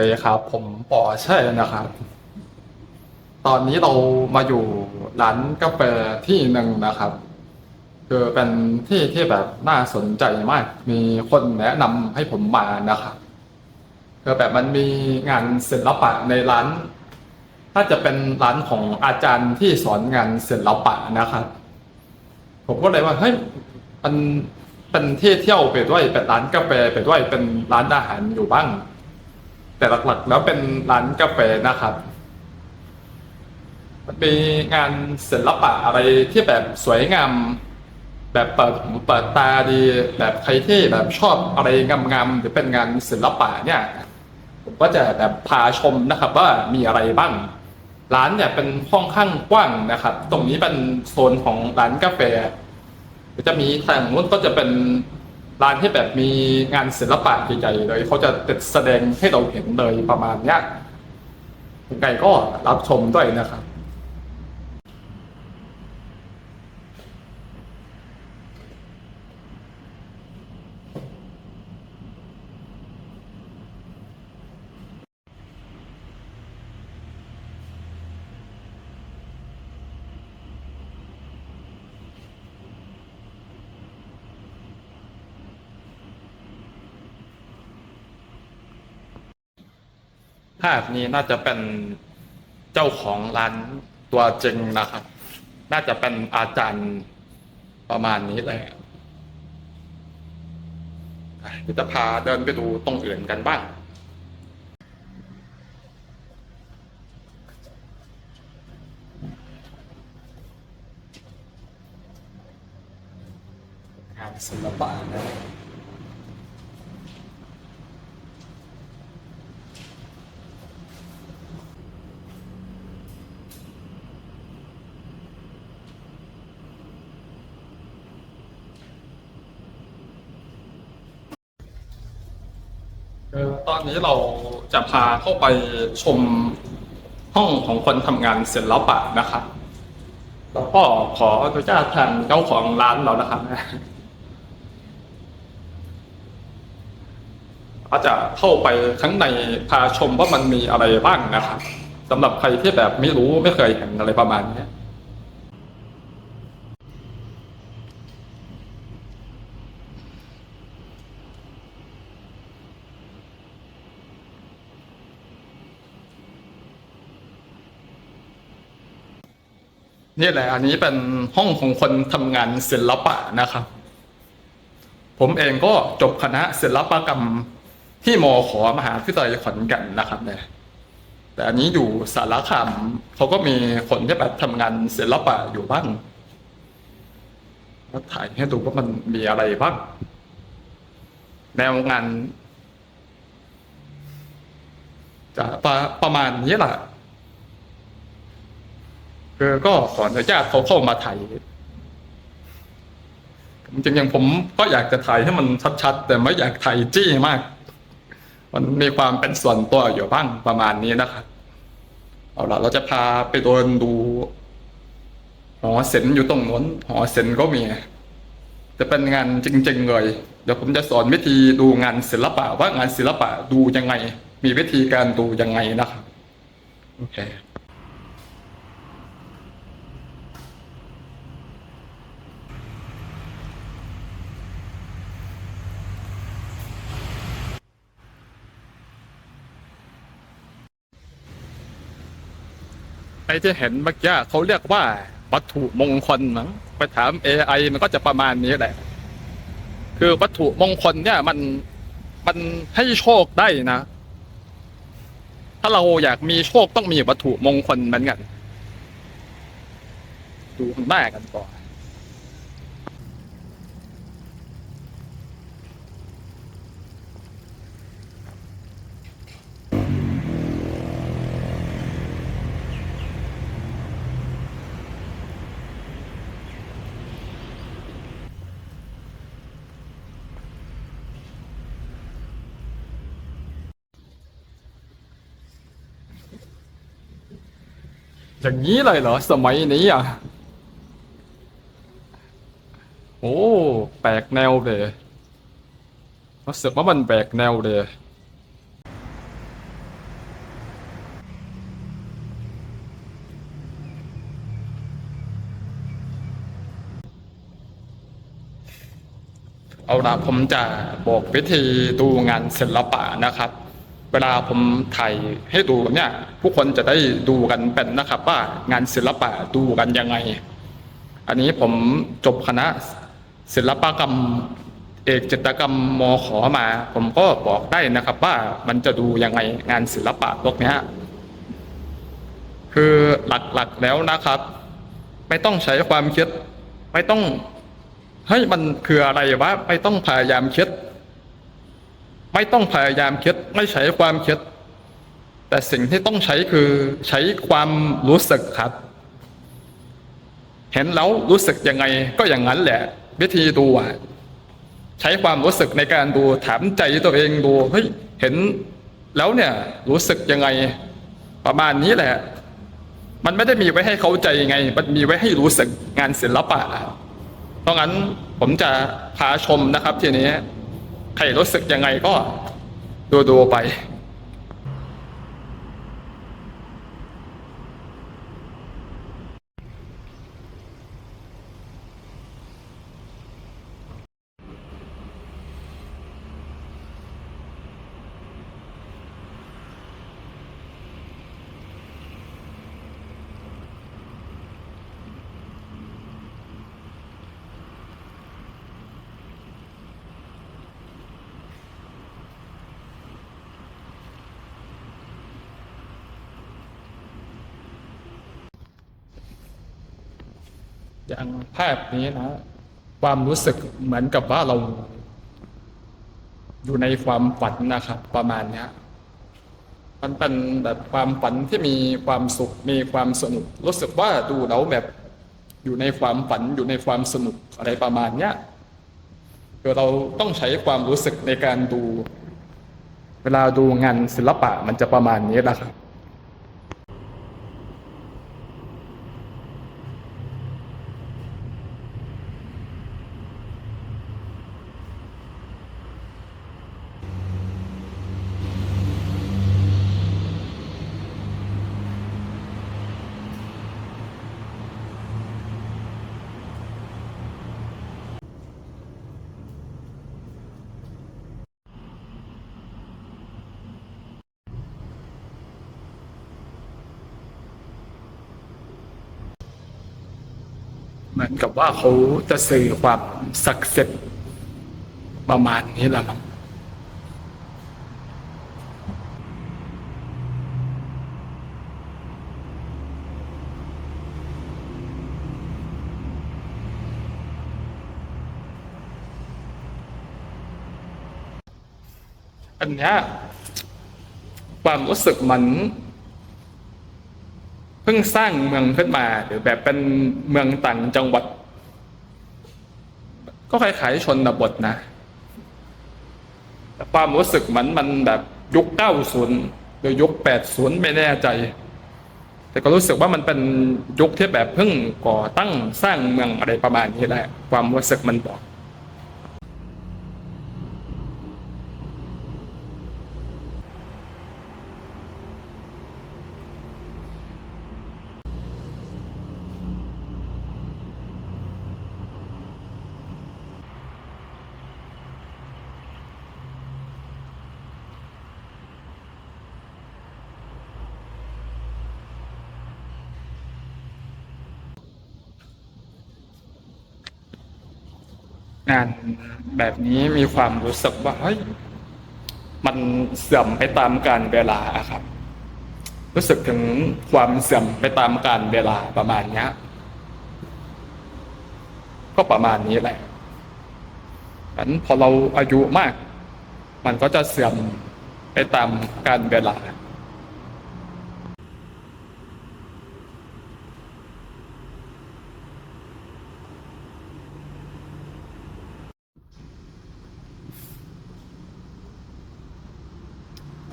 สวัสดีครับ ผมปอใช่นะครับ ตอนนี้เรามาอยู่ร้านกาแฟที่หนึ่งนะครับ คือเป็นที่ที่แบบน่าสนใจมาก มีคนแนะนำให้ผมมานะครับคือแบบมันมีงานศิลปะในร้านถ้าจะเป็นร้านของอาจารย์ที่สอนงานศิลปะนะครับ ผมก็เลยว่าเฮ้ยมันเป็นที่เที่ยวไปด้วยเป็นร้านกาแฟไปด้วยเป็นร้านอาหารอยู่บ้าง แต่หลักๆแล้วเป็นร้านกาแฟนะครับ มันมีงานศิลปะอะไรที่แบบสวยงามแบบเปิดหูเปิดตาดี แบบใครที่แบบชอบอะไรงามๆหรือเป็นงานศิลปะเนี่ยผมก็จะแบบพาชมนะครับ ว่ามีอะไรบ้าง ร้านเนี่ยเป็นห้องข้างกว้างนะครับ ตรงนี้เป็นโซนของร้านกาแฟจะมีทางนู้นก็จะเป็น ร้านที่แบบมีงานศิลปะใหญ่ๆเลยเขาจะติดแสดงให้เราเห็นเลยประมาณเนี้ยยังไงก็รับชมด้วยนะครับ ภาพนี้น่าจะเป็นเจ้าของร้านตัวจริงนะครับ น่าจะเป็นอาจารย์ประมาณนี้เลยเดี๋ยวจะพาเดินไปดูตรงอื่นกันบ้างงานศิลปะนะ ตอนนี้เราจะพาเข้าไปชมห้องของคนทำงานศิลปะนะครับแล้วก็ขออนุญาตทางเจ้าของร้านเรานะครับก็จะเข้าไปข้างในพาชมว่ามันมีอะไรบ้างนะครับสำหรับใครที่แบบไม่รู้ไม่เคยเห็นอะไรประมาณนี้ นี่แหละ อันนี้เป็นห้องของคนทำงานศิลปะนะครับ ผมเองก็จบคณะศิลปกรรมที่มขอมหาวิทยาลัยขอนแก่นนะครับเนี่ยแต่อันนี้อยู่สารคามเขาก็มีคนที่แบบทำงานศิลปะอยู่บ้างแล้วถ่ายให้ดูว่ามันมีอะไรบ้างแนวงานจะประประมาณนี้แหละ คือก็ขออนุญาตเขาเข้ามาถ่ายจริงๆอย่างผมก็อยากจะถ่ายให้มันชัดๆ แต่ไม่อยากถ่ายจี้มาก มันมีความเป็นส่วนตัวอยู่บ้างประมาณนี้นะครับเอาละเราจะพาไปเดินดู หอศิลป์อยู่ตรงนู้นหอศิลป์ก็มีจะเป็นงานจริง ๆ เลย เดี๋ยวผมจะสอนวิธีดูงานศิลปะว่างานศิลปะดูยังไง มีวิธีการดูยังไงนะครับโอเค ไอ้ที่เห็นเมื่อกี้เขาเรียกว่าวัตถุมงคลมั้งไปถาม AI มันก็จะประมาณนี้แหละ คือวัตถุมงคลเนี่ยมันมันให้โชคได้นะ ถ้าเราอยากมีโชคต้องมีวัตถุมงคลเหมือนกัน ดูข้างหน้ากันก่อน อย่างนี้เลยเหรอ สมัยนี้อะ โอ้แปลกแนวเลยรู้สึกว่ามันแปลกแนวเลยเอาละผมจะบอกวิธีดูงานศิลปะนะครับ เวลาผมถ่ายให้ดูเนี่ยผู้คนจะได้ดูกันเป็นนะครับ ว่างานศิลปะดูกันยังไง อันนี้ผมจบคณะศิลปกรรมเอกจิตกรรมมขอมา ผมก็บอกได้นะครับ ว่ามันจะดูยังไงงานศิลปะพวกนี้คือหลักๆแล้วนะครับ ไม่ต้องใช้ความคิด ไม่ต้องเฮ้ยมันคืออะไรวะไม่ต้องพยายามคิด ไม่ต้องพยายามคิด ไม่ใช้ความคิด แต่สิ่งที่ต้องใช้คือใช้ความรู้สึกครับ เห็นแล้วรู้สึกยังไงก็อย่างนั้นแหละ วิธีดูอะใช้ความรู้สึกในการดูถามใจตัวเองดูเฮ้ยเห็นแล้วเนี่ยรู้สึกยังไง ประมาณนี้แหละ มันไม่ได้มีไว้ให้เข้าใจไง มันมีไว้ให้รู้สึกงานศิลปะเพราะงั้นผมจะพาชมนะครับทีนี้ ใครรู้สึกยังไงก็ดูดูๆไป อย่างภาพนี้นะ ความรู้สึกเหมือนกับว่าเรา อยู่ในความฝันนะครับ ประมาณนี้มันเป็นแบบความฝันที่มีความสุขมีความสนุก รู้สึกว่าดูแล้วแบบอยู่ในความฝันอยู่ในความสนุกอะไรประมาณเนี้ยคือเราต้องใช้ความรู้สึกในการดู เวลาดูงานศิลปะมันจะประมาณนี้แหละครับ เหมือนกับว่าเขาจะสื่อความศักดิ์สิทธิ์ประมาณนี้แหละมั้งอันนี้ความรู้สึกเหมัน พิ่งสร้างเมืองขึ้นมา หรือแบบเป็นเมืองต่างจังหวัด ก็คล้ายๆชนบทนะแต่ความรู้สึกเหมือนมันแบบยุค90หรือยุค80ไม่แน่ใจ แต่ก็รู้สึกว่ามันเป็นยุคที่แบบเพิ่งก่อตั้งสร้างเมืองอะไรประมาณนี้แหละ ความรู้สึกมันบอก งานแบบนี้มีความรู้สึกว่าเฮ้ยมันเสื่อมไปตามกาลเวลาครับ รู้สึกถึงความเสื่อมไปตามกาลเวลาประมาณนี้ก็ประมาณนี้แหละนั้นพอเราอายุมาก มันก็จะเสื่อมไปตามกาลเวลา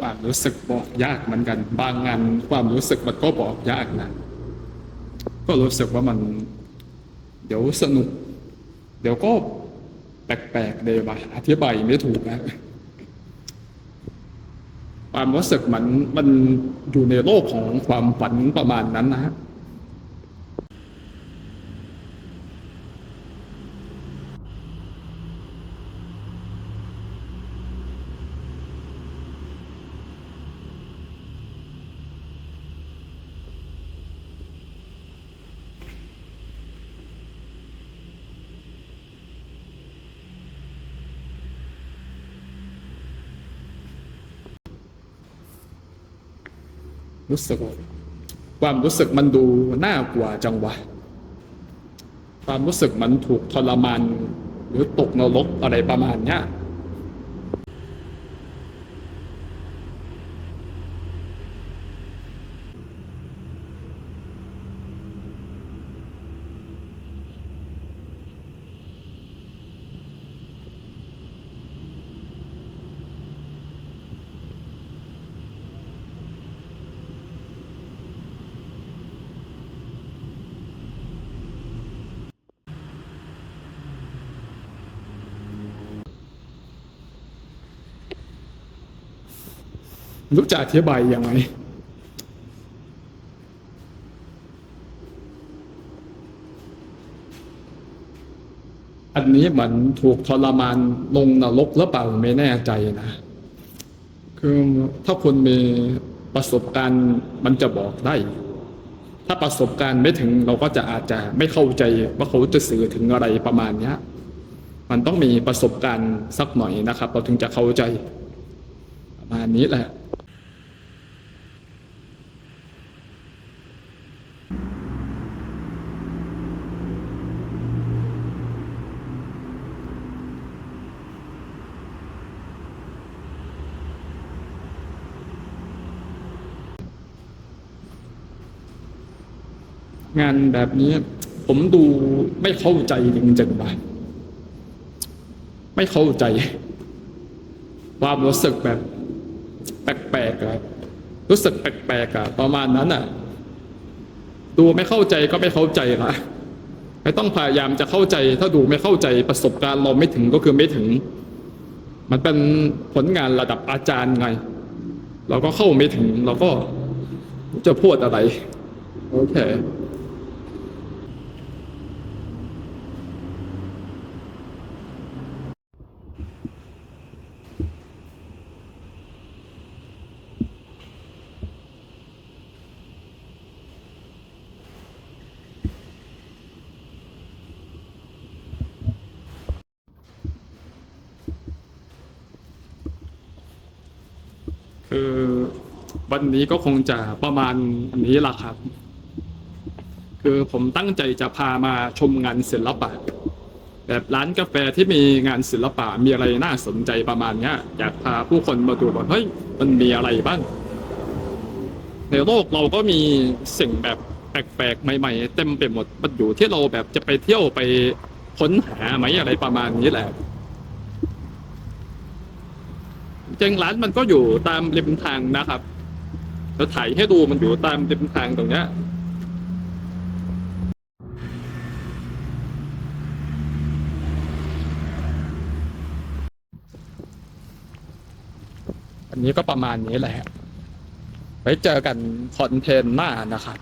ความรู้สึกบอกยากเหมือนกัน บางงานความรู้สึกมันก็บอกยากนะ ก็รู้สึกว่ามัน เดี๋ยวสนุก เดี๋ยวก็แปลกๆเลยวะอธิบายไม่ถูกนะความรู้สึกมันมันอยู่ในโลกของความฝันประมาณนั้นนะฮะ รู้สึก ความรู้สึกมันดูน่ากลัวจังวะ ความรู้สึกมันถูกทรมานหรือตกนรกอะไรประมาณเนี้ย รู้จะอธิบายยังไงอันนี้เหมือนถูกทรมานลงนรกหรือเปล่าไม่แน่ใจนะ คือถ้าคุณมีประสบการณ์มันจะบอกได้ ถ้าประสบการณ์ไม่ถึงเราก็จะอาจจะไม่เข้าใจว่าเขาจะสื่อถึงอะไรประมาณเนี้ยมันต้องมีประสบการณ์สักหน่อยนะครับ เราถึงจะเข้าใจประมาณนี้แหละ งานแบบนี้ ผมดูไม่เข้าใจจริงๆว่ะไม่เข้าใจ ความรู้สึกแบบ แปลกๆอะรู้สึกแปลกๆอะประมาณนั้นอะดูไม่เข้าใจก็ไม่เข้าใจละไม่ต้องพยายามจะเข้าใจ ถ้าดูไม่เข้าใจประสบการณ์เราไม่ถึงก็คือไม่ถึง มันเป็นผลงานระดับอาจารย์ไง เราก็เข้าไม่ถึง เราก็จะพูดอะไร โอเค คือวันนี้ก็คงจะประมาณนี้ละครับ คือผมตั้งใจจะพามาชมงานศิลปะ แบบร้านกาแฟที่มีงานศิลปะมีอะไรน่าสนใจประมาณนี้อยากพาผู้คนมาดูว่าเฮ้ยมันมีอะไรบ้าง ในโลกเราก็มีสิ่งแบบแปลกๆ ใหม่ๆ เต็มไปหมดมันอยู่ที่เราแบบจะไปเที่ยวไปค้นหาไหมอะไรประมาณนี้แหละ จริงร้านมันก็อยู่ตามริมทางนะครับจะถ่ายให้ดูมันอยู่ตามริมทางตรงเนี้ยอันนี้ก็ประมาณนี้แหละ ไว้เจอกันคอนเทนต์หน้านะครับ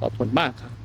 ขอบคุณมากครับ